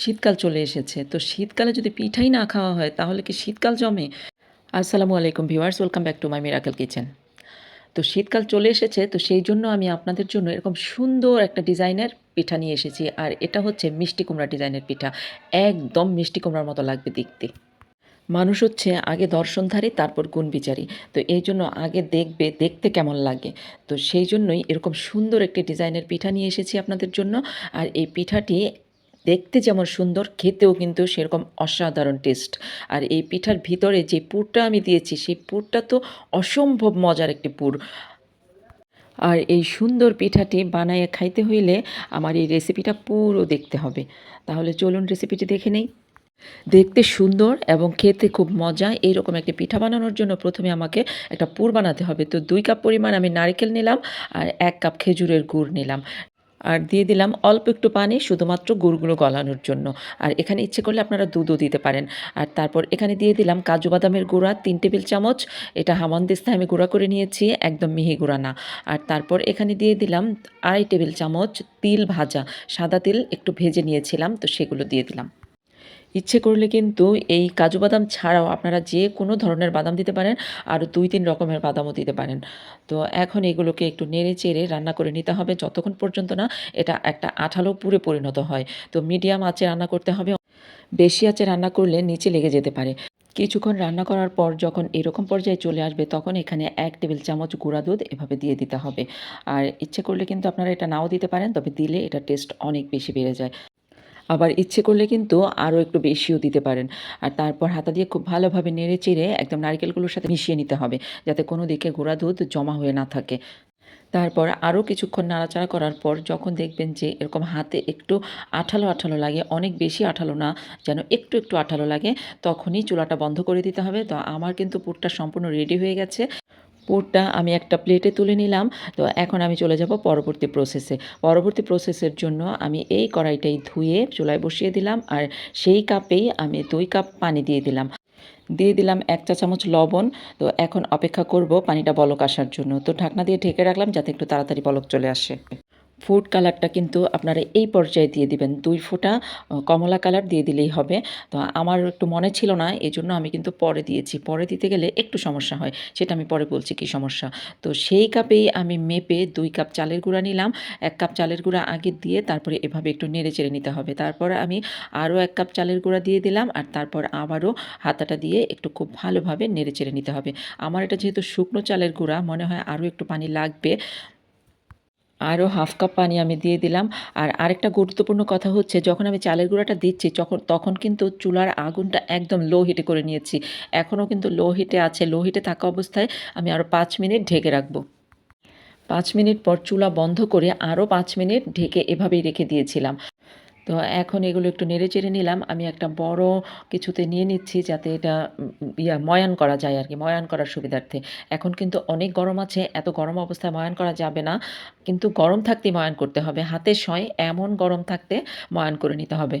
শীতকাল চলে এসেছে। তো শীতকালে যদি পিঠাই না খাওয়া হয়, তাহলে কি শীতকাল জমে? আসসালামু আলাইকুম viewers, welcome back to my miracle kitchen. তো শীতকাল চলে এসেছে, তো সেই জন্য আমি আপনাদের জন্য এরকম সুন্দর একটা ডিজাইনের পিঠা নিয়ে এসেছি, আর এটা হচ্ছে মিষ্টি কুমড়া ডিজাইনের পিঠা। একদম মিষ্টি কুমড়ার মতো লাগবে দেখতে। মানুষ হচ্ছে আগে দর্শনধারী, তারপর গুণ বিচারী। তো এই জন্য আগে দেখবে, দেখতে কেমন লাগে। তো সেই জন্যই এরকম সুন্দর একটি ডিজাইনের পিঠা নিয়ে এসেছি আপনাদের জন্য। আর এই পিঠাটি দেখতে যেমন সুন্দর, খেতেও কিন্তু সেরকম অসাধারণ টেস্ট আর এই পিঠার ভিতরে যে পুরটা আমি দিয়েছি, সেই পুরটা তো অসম্ভব মজার একটি পুর। আর এই সুন্দর পিঠাটি বানায় খাইতে হইলে আমার এই রেসিপিটা পুরো দেখতে হবে। তাহলে চলুন রেসিপিটি দেখে নেই। দেখতে সুন্দর এবং খেতে খুব মজা, এইরকম একটি পিঠা বানানোর জন্য প্রথমে আমাকে একটা পুর বানাতে হবে। তো দুই কাপ পরিমাণ আমি নারকেল নিলাম আর এক কাপ খেজুরের গুড় নিলাম। আর দিয়ে দিলাম অল্প একটু পানি শুধুমাত্র গুড়গুলো গলানোর জন্য। আর এখানে ইচ্ছে করলে আপনারা দুধও দিতে পারেন। আর তারপর এখানে দিয়ে দিলাম কাজু বাদামের গুঁড়া, তিন টেবিল চামচ। এটা হামানদিস্তায় আমি গুঁড়া করে নিয়েছি, একদম মিহি গুঁড়া না। আর তারপর এখানে দিয়ে দিলাম আড়াই টেবিল চামচ তিল ভাজা। সাদা তিল একটু ভেজে নিয়েছিলাম, তো সেগুলো দিয়ে দিলাম। ইচ্ছে করলে কিন্তু এই কাজু বাদাম ছাড়াও আপনারা যে কোনো ধরনের বাদাম দিতে পারেন আর দুই তিন রকমের বাদামও দিতে পারেন। তো এখন এগুলোকে একটু নেড়ে চেড়ে রান্না করে নিতে হবে যতক্ষণ পর্যন্ত না এটা একটা আঠালো পুরে পরিণত হয়। তো মিডিয়াম আঁচে রান্না করতে হবে। বেশি আঁচে রান্না করলে নিচে লেগে যেতে পারে। কিছুক্ষণ রান্না করার পর যখন এরকম পর্যায়ে চলে আসবে তখন এখানে এক টেবিল চামচ গুঁড়া দুধ এভাবে দিয়ে দিতে হবে। আর ইচ্ছে করলে কিন্তু আপনারা এটা নাও দিতে পারেন, তবে দিলে এটা টেস্ট অনেক বেশি বেড়ে যায়। আবার ইচ্ছে করলে কিন্তু আরও একটু বেশিও দিতে পারেন। আর তারপর হাতা দিয়ে খুব ভালোভাবে নেড়ে চেড়ে একদম নারকেলগুলোর সাথে মিশিয়ে নিতে হবে, যাতে কোনো দিকে গুঁড়া দুধ জমা হয়ে না থাকে। তারপর আরও কিছুক্ষণ নাড়াচাড়া করার পর যখন দেখবেন যে এরকম হাতে একটু আঠালো আঠালো লাগে, অনেক বেশি আঠালো না, যেন একটু একটু আঠালো লাগে, তখনই চুলাটা বন্ধ করে দিতে হবে। তো আমার কিন্তু পুরটা সম্পূর্ণ রেডি হয়ে গেছে। পুরটা আমি একটা প্লেটে তুলে নিলাম। তো এখন আমি চলে যাব পরবর্তী প্রসেসে পরবর্তী প্রসেসের জন্য আমি এই কড়াইটাই ধুয়ে চুলায় বসিয়ে দিলাম আর সেই কাপেই আমি দুই কাপ পানি দিয়ে দিলাম। দিয়ে দিলাম এক চা চামচ লবণ। তো এখন অপেক্ষা করব পানিটা বলক আসার জন্য। তো ঢাকনা দিয়ে ঢেকে রাখলাম যাতে একটু তাড়াতাড়ি বলক চলে আসে। ফুড কালারটা কিন্তু আপনারা এই পর্যায়ে দিয়ে দিবেন। দুই ফোঁটা কমলা কালার দিয়ে দিলেই হবে। তো আমার একটু মনে ছিল না এই জন্য আমি কিন্তু পরে দিয়েছি। পরে দিতে গেলে একটু সমস্যা হয়, সেটা আমি পরে বলছি কি সমস্যা। তো সেই কাপেই আমি মেপে দুই কাপ চালের গুঁড়া নিলাম। এক কাপ চালের গুঁড়া আগে দিয়ে তারপরে এভাবে একটু নেড়ে চেড়ে নিতে হবে। তারপর আমি আরও এক কাপ চালের গুঁড়া দিয়ে দিলাম আর তারপর আবারও হাতাটা দিয়ে একটু খুব ভালোভাবে নেড়ে চেড়ে নিতে হবে। আমার এটা যেহেতু শুকনো চালের গুঁড়া, মনে হয় আরও একটু পানি লাগবে। আরও হাফ কাপ পানি আমি দিয়ে দিলাম। আর আরেকটা গুরুত্বপূর্ণ কথা হচ্ছে, যখন আমি চালের গুঁড়াটা দিচ্ছি, যখন, তখন কিন্তু চুলার আগুনটা একদম লো হিটে করে নিয়েছি। এখনও কিন্তু লো হিটে আছে। লো হিটে থাকা অবস্থায় আমি আরও পাঁচ মিনিট ঢেকে রাখব। পাঁচ মিনিট পর চুলা বন্ধ করে আরও পাঁচ মিনিট ঢেকে এভাবেই রেখে দিয়েছিলাম। তো এখন এগুলো একটু নেড়ে চেড়ে নিলাম। আমি একটা বড় কিছুতে নিয়ে নিচ্ছি যাতে এটা ইয়া ময়ান করা যায় আর কি ময়ান করার সুবিধার্থে। এখন কিন্তু অনেক গরম আছে, এত গরম অবস্থায় ময়ান করা যাবে না। কিন্তু গরম থাকতে ময়ান করতে হবে। হাতে সয় এমন গরম থাকতে ময়ান করে নিতে হবে।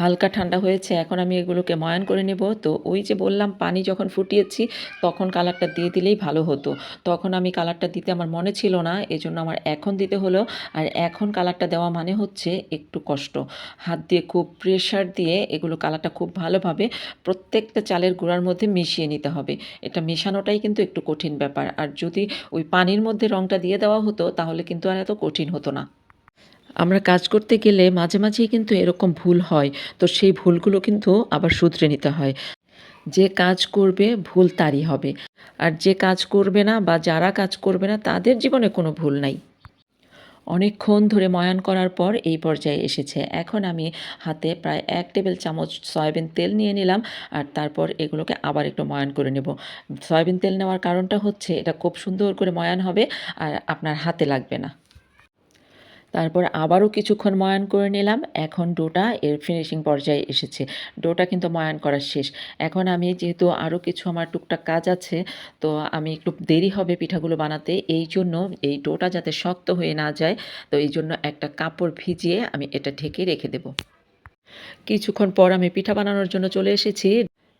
হালকা ঠান্ডা হয়েছে, এখন আমি এগুলোকে ময়ান করে নেব। তো ওই যে বললাম, পানি যখন ফুটিয়েছি, তখন কালারটা দিয়ে দিলেই ভালো হতো। তখন আমি কালারটা দিতে আমার মনে ছিল না, এজন্য আমার এখন দিতে হলো। আর এখন কালারটা দেওয়া মানে হচ্ছে একটু কষ্ট। হাত দিয়ে খুব প্রেশার দিয়ে এগুলো কালারটা খুব ভালোভাবে প্রত্যেকটা চালের গুঁড়ার মধ্যে মিশিয়ে নিতে হবে। এটা মেশানোটাই কিন্তু একটু কঠিন ব্যাপার। আর যদি ওই পানির মধ্যে রঙটা দিয়ে দেওয়া হতো, তাহলে কিন্তু আর এত কঠিন হতো না। আমরা কাজ করতে গেলে মাঝে মাঝেই কিন্তু এরকম ভুল হয়। তো সেই ভুলগুলো কিন্তু আবার শুধরে নিতে হয়। যে কাজ করবে, ভুল তারই হবে। আর যে কাজ করবে না বা যারা কাজ করবে না, তাদের জীবনে কোনো ভুল নাই। অনেকক্ষণ ধরে ময়ান করার পর এই পর্যায়ে এসেছে। এখন আমি হাতে প্রায় এক টেবিল চামচ সয়াবিন তেল নিয়ে নিলাম আর তারপর এগুলোকে আবার একটু ময়ান করে নেব। সয়াবিন তেল নেওয়ার কারণটা হচ্ছে এটা খুব সুন্দর করে ময়ান হবে আর আপনার হাতে লাগবে না। তারপর আবারও কিছুক্ষণ ময়ান করে নিলাম। এখন ডোটা এর ফিনিশিং পর্যায়ে এসেছে। ডোটা কিন্তু ময়ান করা শেষ। এখন আমি যেহেতু আরও কিছু আমার টুকটাক কাজ আছে, তো আমি একটু দেরি হবে পিঠাগুলো বানাতে। এই জন্য এই ডোটা যাতে শক্ত হয়ে না যায়, তো এই জন্য একটা কাপড় ভিজিয়ে আমি এটা ঢেকে রেখে দেব। কিছুক্ষণ পর আমি পিঠা বানানোর জন্য চলে এসেছি।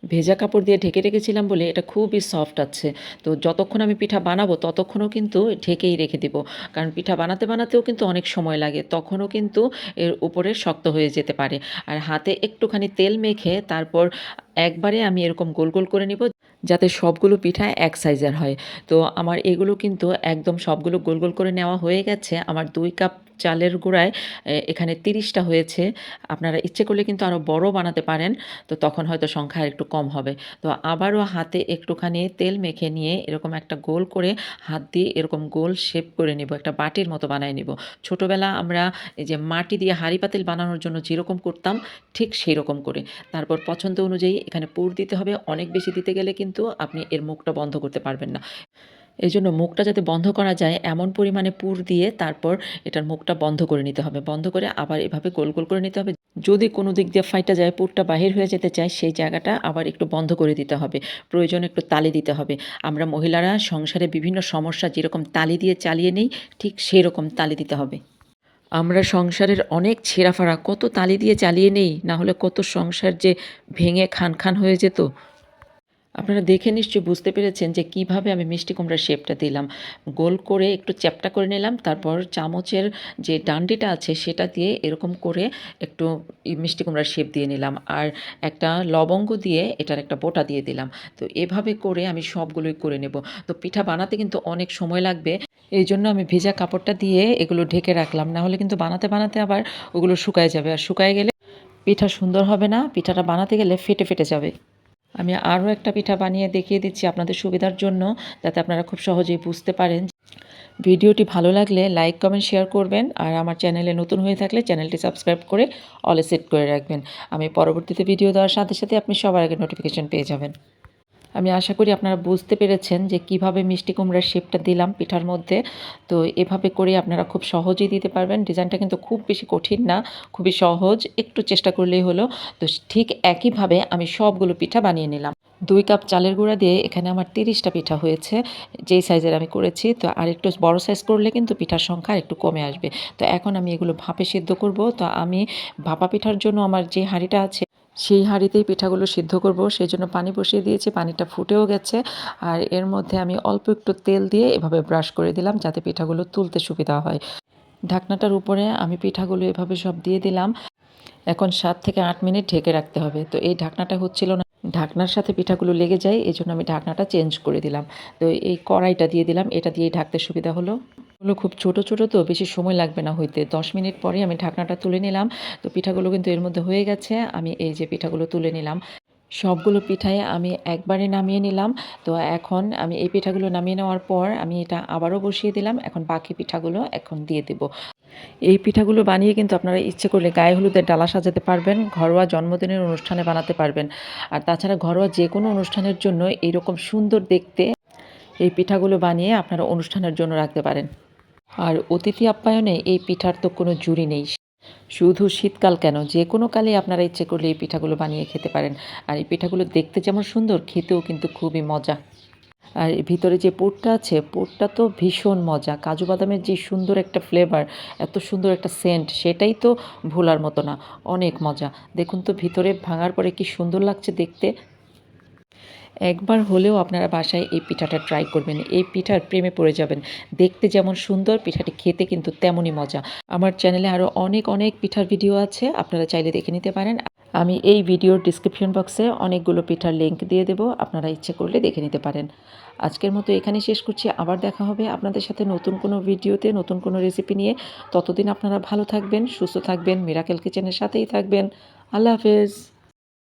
ভেজা কাপড় দিয়ে ঢেকে রেখেছিলাম বলে এটা খুবই সফট আছে। তো যতক্ষণ আমি পিঠা বানাবো, ততক্ষণও কিন্তু ঢেকেই রেখে দিব। কারণ পিঠা বানাতে বানাতেও কিন্তু অনেক সময় লাগে, তখনও কিন্তু এর উপরে শক্ত হয়ে যেতে পারে। আর হাতে একটুখানি তেল মেখে তারপর একবারে আমি এরকম গোল গোল করে নিব, যাতে সবগুলো পিঠা এক সাইজের হয়। তো আমার এগুলো কিন্তু একদম সবগুলো গোল গোল করে নেওয়া হয়ে গেছে। আমার দুই কাপ চালের গুঁড়ায় এখানে তিরিশটা হয়েছে। আপনারা ইচ্ছে করলে কিন্তু আরও বড় বানাতে পারেন, তো তখন হয়তো সংখ্যা একটু কম হবে। তো আবারও হাতে একটুখানি তেল মেখে নিয়ে এরকম একটা গোল করে হাত দিয়ে এরকম গোল শেপ করে নিব, একটা বাটির মতো বানায় নিব। ছোটোবেলা আমরা এই যে মাটি দিয়ে হাঁড়ি পাতিল বানানোর জন্য যেরকম করতাম, ঠিক সেই রকম করে। তারপর পছন্দ অনুযায়ী এখানে পুর দিতে হবে, অনেক বেশি দিতে গেলে কিন্তু আপনি এর মুখটা বন্ধ করতে পারবেন না। এই জন্য মুখটা যাতে বন্ধ করা যায়, এমন পরিমাণে পুর দিয়ে তারপর এটার মুখটা বন্ধ করে নিতে হবে। বন্ধ করে আবার এভাবে গোল গোল করে নিতে হবে। যদি কোনো দিক দিয়ে ফাইটা যায়, পুরটা বাহির হয়ে যেতে চায়, সেই জায়গাটা আবার একটু বন্ধ করে দিতে হবে। প্রয়োজন একটু তালি দিতে হবে। আমরা মহিলারা সংসারে বিভিন্ন সমস্যা যেরকম তালি দিয়ে চালিয়ে নেই, ঠিক সেই রকম তালি দিতে হবে। আমরা সংসারের অনেক ছেঁড়াফাড়া কত তালি দিয়ে চালিয়ে নেই, না হলে কত সংসার যে ভেঙে খান খান হয়ে যেত। আপনারা দেখে নিশ্চয়ই বুঝতে পেরেছেন যে কীভাবে আমি মিষ্টি কুমড়ার শেপটা দিলাম। গোল করে একটু চ্যাপটা করে নিলাম, তারপর চামচের যে ডান্ডিটা আছে সেটা দিয়ে এরকম করে একটু মিষ্টি কুমড়ার শেপ দিয়ে নিলাম আর একটা লবঙ্গ দিয়ে এটার একটা বোটা দিয়ে দিলাম। তো এভাবে করে আমি সবগুলোই করে নেব। তো পিঠা বানাতে কিন্তু অনেক সময় লাগবে। এই জন্য আমি ভেজা কাপড়টা দিয়ে এগুলো ঢেকে রাখলাম। না হলে কিন্তু বানাতে বানাতে আবার ওগুলো শুকায় যাবে। আর শুকায় গেলে পিঠা সুন্দর হবে না। পিঠাটা বানাতে গেলে ফেটে ফেটে যাবে। আমি আরও একটা পিঠা বানিয়ে দেখিয়ে দিচ্ছি আপনাদের সুবিধার জন্য, যাতে আপনারা খুব সহজেই বুঝতে পারেন। ভিডিওটি ভালো লাগলে লাইক, কমেন্ট, শেয়ার করবেন আর আমার চ্যানেলে নতুন হয়ে থাকলে চ্যানেলটি সাবস্ক্রাইব করে অলে সেট করে রাখবেন। আমি পরবর্তীতে ভিডিও দেওয়ার সাথে সাথে আপনি সবার আগে নোটিফিকেশান পেয়ে যাবেন। আমি আশা করি আপনারা বুঝতে পেরেছেন যে কীভাবে মিষ্টি কুমড়ার শেপটা দিলাম পিঠার মধ্যে। তো এভাবে করে আপনারা খুব সহজেই দিতে পারবেন। ডিজাইনটা কিন্তু খুব বেশি কঠিন না, খুবই সহজ। একটু চেষ্টা করলেই হলো। তো ঠিক একইভাবে আমি সবগুলো পিঠা বানিয়ে নিলাম। দুই কাপ চালের গুঁড়া দিয়ে এখানে আমার তিরিশটা পিঠা হয়েছে। যেই সাইজের আমি করেছি, তো আর একটু বড় সাইজ করলে কিন্তু পিঠার সংখ্যা একটু কমে আসবে। তো এখন আমি এগুলো ভাপে সিদ্ধ করব। তো আমি ভাপা পিঠার জন্য আমার যে হাঁড়িটা আছে সেই হাঁড়িতেই পিঠাগুলো সিদ্ধ করব। সেই জন্য পানি বসিয়ে দিয়েছি, পানিটা ফুটেও গেছে। আর এর মধ্যে আমি অল্প একটু তেল দিয়ে এভাবে ব্রাশ করে দিলাম যাতে পিঠাগুলো তুলতে সুবিধা হয়। ঢাকনাটার উপরে আমি পিঠাগুলো এভাবে সব দিয়ে দিলাম। এখন সাত থেকে আট মিনিট ঢেকে রাখতে হবে। তো এই ঢাকনাটা হচ্ছিল না। ঢাকনার সাথে পিঠাগুলো লেগে যায় এই জন্য আমি ঢাকনাটা চেঞ্জ করে দিলাম। তো এই কড়াইটা দিয়ে দিলাম। এটা দিয়ে ঢাকতে সুবিধা হলো। এগুলো খুব ছোট ছোট তো বেশি সময় লাগবে না হইতে। দশ মিনিট পরে আমি ঢাকনাটা তুলে নিলাম। তো পিঠাগুলো কিন্তু এর মধ্যে হয়ে গেছে। আমি এই যে পিঠাগুলো তুলে নিলাম। সবগুলো পিঠায় আমি একবারে নামিয়ে নিলাম। তো এখন আমি এই পিঠাগুলো নামিয়ে নেওয়ার পর আমি এটা আবারও বসিয়ে দিলাম। এখন বাকি পিঠাগুলো এখন দিয়ে দেব। এই পিঠাগুলো বানিয়ে কিন্তু আপনারা ইচ্ছে করলে গায়ে হলুদের ডালা সাজাতে পারবেন, ঘরোয়া জন্মদিনের অনুষ্ঠানে বানাতে পারবেন। আর তাছাড়া ঘরোয়া যে কোনো অনুষ্ঠানের জন্য এইরকম সুন্দর দেখতে এই পিঠাগুলো বানিয়ে আপনারা অনুষ্ঠানের জন্য রাখতে পারেন। আর অতিথি আপ্যায়নে এই পিঠার তো কোনো জুড়ি নেই। শুধু শীতকাল কেন? যে কোনো কালে আপনারা ইচ্ছে করলে এই পিঠাগুলো বানিয়ে খেতে পারেন। আর এই পিঠাগুলো দেখতে যেমন সুন্দর, খেতেও কিন্তু খুবই মজা। আর ভিতরে যে পুরটা আছে, পুরটা তো ভীষণ মজা। কাজু বাদামের যে সুন্দর একটা ফ্লেভার এত সুন্দর একটা সেন্ট সেটাই তো ভোলার মতো না। অনেক মজা। দেখুন তো ভিতরে ভাঙার পরে কি সুন্দর লাগছে দেখতে। একবার হলেও আপনারা বাসায় এই পিঠাটা ট্রাই করবেন। এই পিঠার প্রেমে পড়ে যাবেন। দেখতে যেমন সুন্দর, পিঠাটি খেতে কিন্তু তেমনই মজা। আমার চ্যানেলে আরও অনেক অনেক পিঠার ভিডিও আছে, আপনারা চাইলে দেখে নিতে পারেন। আমি এই ভিডিওর ডিসক্রিপশন বক্সে অনেকগুলো পিঠার লিঙ্ক দিয়ে দেবো, আপনারা ইচ্ছে করলে দেখে নিতে পারেন। আজকের মতো এখানে শেষ করছি। আবার দেখা হবে আপনাদের সাথে নতুন কোনো ভিডিওতে নতুন কোনো রেসিপি নিয়ে। ততদিন আপনারা ভালো থাকবেন, সুস্থ থাকবেন মিরাকেল কিচেনের সাথেই থাকবেন। আল্লাহ হাফেজ।